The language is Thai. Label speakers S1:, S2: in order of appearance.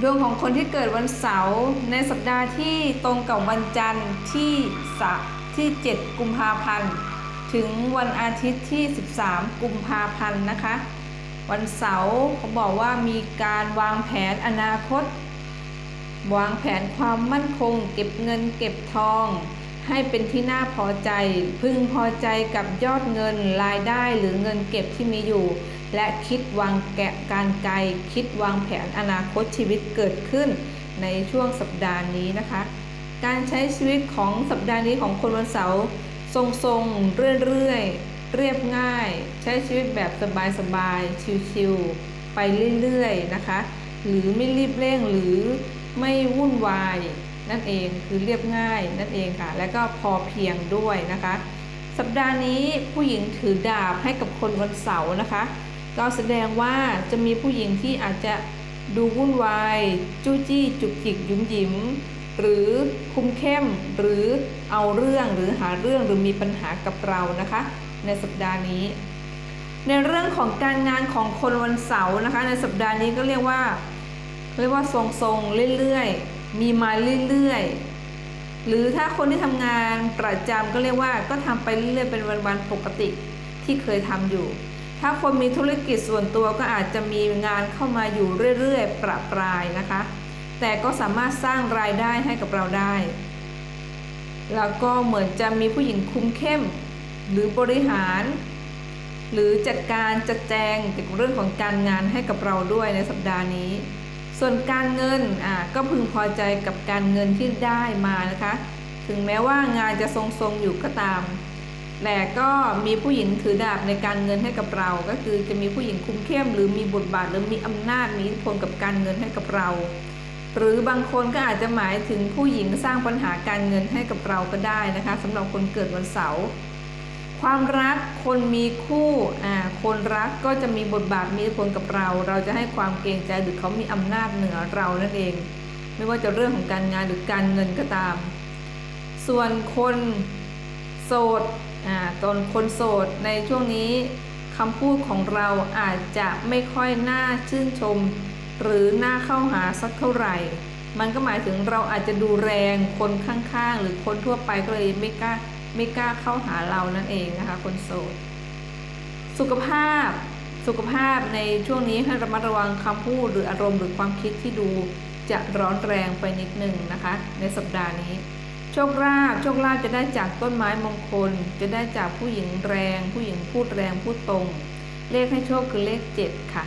S1: ดวงของคนที่เกิดวันเสาร์ในสัปดาห์ที่ตรงกับวันจันทร์ที่สะที่ 7 กุมภาพันธ์ ถึงวันอาทิตย์ที่ 13 กุมภาพันธ์นะคะ วันเสาร์เขาบอกว่ามีการวางแผนอนาคต วางแผนความมั่นคง เก็บเงินเก็บทอง ให้เป็นที่น่าพอใจ พึงพอใจกับยอดเงินรายได้หรือเงินเก็บที่มีอยู่ และคิดวางแกะการไกล คิดวางแผนอนาคตชีวิตเกิดขึ้น ในช่วงสัปดาห์นี้นะคะ การใช้ชีวิตของสัปดาห์นี้ของคนวันเสาร์ทรงๆเรื่อยๆ เรียบง่าย ใช้ชีวิตแบบสบายๆชิวๆไปเรื่อยๆนะคะ หรือไม่รีบเร่งหรือไม่วุ่นวาย นั่นเองคือเรียบง่ายนั่นเองค่ะ และก็พอเพียงด้วยนะคะ สัปดาห์นี้ผู้หญิงถือดาบให้กับคนวันเสาร์นะคะ ก็แสดงว่าจะมีผู้หญิงที่อาจจะดูวุ่นวายจู้จี้จุกจิกยุ่มยิ้มหรือคุ้มเข้มหรือเอาเรื่องหรือหาเรื่องหรือมีปัญหากับเรานะคะ ในสัปดาห์นี้ ในเรื่องของการงานของคนวันเสาร์นะคะ ในสัปดาห์นี้ก็เรียกว่าเรียกว่าทรงๆเรื่อยๆ มีมาเรื่อยๆ หรือถ้าคนที่ทำงานประจำก็เรียกว่าก็ทำไปเรื่อยๆ เป็นวันๆ ปกติที่เคยทำอยู่ ถ้าคนมีธุรกิจส่วนตัวก็อาจจะมีงานเข้ามาอยู่เรื่อยๆ ประปรายนะคะ แต่ก็สามารถสร้างรายได้ให้กับเราได้ แล้วก็เหมือนจะมีผู้หญิงคุมเข้ม หรือบริหาร หรือจัดการจัดแจงเกี่ยวกับเรื่องของการงานให้กับเราด้วยในสัปดาห์นี้ ส่วนการเงินอ่าก็พึงพอใจกับการเงินที่ได้มานะคะ ถึงแม้ว่างานจะทรงๆอยู่ก็ตาม แต่ก็มีผู้หญิงถือดาบในการเงินให้กับเรา ก็คือจะมีผู้หญิงคุ้มเข้ม หรือมีบทบาทหรือมีอำนาจมีอิทธิพลกับการเงินให้กับเรา หรือบางคนก็อาจจะหมายถึงผู้หญิงสร้างปัญหาการเงินให้กับเราก็ได้นะคะสำหรับคนเกิดวันเสาร์ ความรักคนมีคู่อ่าคนรักก็จะมีบทบาทมีอิทธิพลกับเรา เราจะให้ความเกรงใจหรือเขามีอำนาจเหนือเรานั่นเอง ไม่ว่าจะเรื่องของการงานหรือการเงินก็ตาม ส่วนคนโสดอ่าตอนคนโสดในช่วงนี้คำพูดของเราอาจจะไม่ค่อยน่าชื่นชม หรือน่าเข้าหาสักเท่าไหร่ มันก็หมายถึงเราอาจจะดูแรงคนข้างๆ หรือคนทั่วไปก็เลยไม่กล้า ไม่กล้าเข้าหาเรานั่นเองนะคะ คนโสด สุขภาพสุขภาพในช่วงนี้ให้ระมัดระวังคำพูดหรืออารมณ์หรือความคิดที่ดูจะร้อนแรงไปนิดหนึ่งนะคะ ในสัปดาห์นี้ โชคลาภโชคลาภจะได้จากต้นไม้มงคล จะได้จากผู้หญิงแรง ผู้หญิงพูดแรงพูดตรง เลขให้โชคคือเลขเจ็ดค่ะ